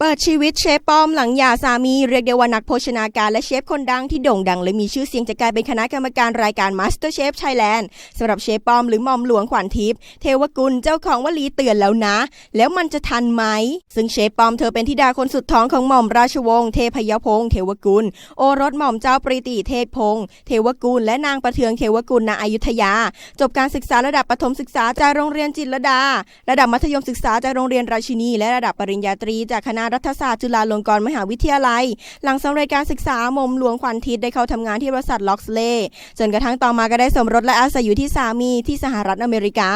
เปิดชีวิตเชฟป้อมหลังหย่าสามีเรียกได้ว่านักโภชนาการและเชฟคนดังที่โด่งดังและมีชื่อเสียงจากการเป็นคณะกรรมการรายการ Master Chef Thailand สำหรับเชฟป้อมหรือหมอมหลวงขวัญทิพย์เทวกุลเจ้าของวลีเตือนแล้วนะ แล้วมันจะทันไหม ซึ่งเชฟป้อมเธอเป็นธิดาคนสุดท้องของหม่อมราชวงศ์เทพยพงศ์เทวกุล โอรสหม่อมเจ้าปรีติเทพพงศ์เทวกุลและนางประเทืองเทวกุลณอยุธยา จบการศึกษาระดับประถมศึกษาจากโรงเรียนจิตรดา ระดับมัธยมศึกษาจากโรงเรียนราชินี และระดับปริญญาตรีจากคณะรัฐศาสตร์จุฬาลงกรณ์มหาวิทยาลัย หลังสำเร็จการศึกษาหม่อมหลวงขวัญทิพย์ได้เข้าทำงานที่บริษัทล็อกสเลย์จนกระทั่งต่อมาก็ได้สมรสและอาศัยอยู่ที่สามีที่สหรัฐอเมริกา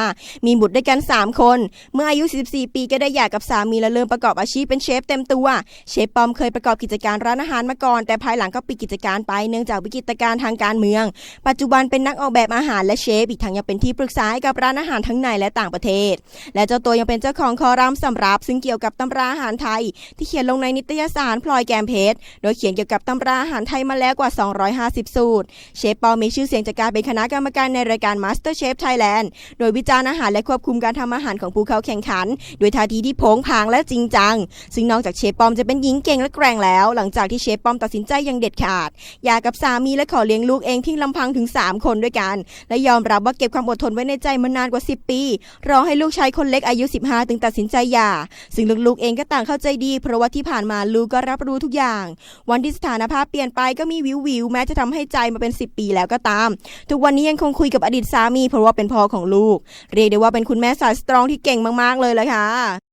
มีบุตรด้วยกัน 3 คน เมื่ออายุ44ปีก็ได้หย่ากับสามีและเริ่มประกอบอาชีพเป็นเชฟเต็มตัว เชฟปอมเคยประกอบกิจการร้านอาหารมาก่อน แต่ภายหลังก็ปิดกิจการไปเนื่องจากวิกฤตการณ์ทางการเมือง ปัจจุบันเป็นนักออกแบบอาหารและเชฟอีกทั้งยังเป็นที่ปรึกษาให้กับร้านอาหารทั้งในและต่างประเทศ และเจ้าตัวยังเป็นเจ้าของคอรัมน์สำรับซึ่งเกี่ยวกับตำราอาหารไทยที่เขียนลงในนิตยสารพลอยแกมเพชร โดยเขียนเกี่ยวกับตำราอาหารไทยมาแล้วกว่า 250 สูตร เชฟปอมีชื่อเสียงจากการเป็นคณะกรรมการในรายการ Master Chef Thailand โดยวิจารณ์อาหารและควบคุมการทำอาหารของผู้เข้าแข่งขัน โดยท่าทีที่โผงผางและจริงจัง ซึ่งนอกจากเชฟปอมจะเป็นหญิงเก่งและแกร่งแล้ว หลังจากที่เชฟปอมตัดสินใจอย่างเด็ดขาดหย่ากับสามีและขอเลี้ยงลูกเองเพียงลำพังถึง 3 คนด้วยกัน และยอมรับว่าเก็บความอดทนไว้ในใจมานานกว่า 10 ปี รอให้ลูกชายคนเล็กอายุ 15 ถึงตัดสินใจหย่า ซึ่งลูกๆเองก็ต่างเข้าใจดีเพราะว่าที่ผ่านมาลูกก็รับรู้ทุกอย่าง วันที่สถานภาพเปลี่ยนไปก็มีวิววิวแม้จะทำให้ใจมาเป็น 10 ปีแล้วก็ตาม ทุกวันนี้ยังคงคุยกับอดีตสามี เพราะว่าเป็นพ่อของลูก เรียกได้ว่าเป็นคุณแม่สายสตรองที่เก่งมากๆเลยละค่ะ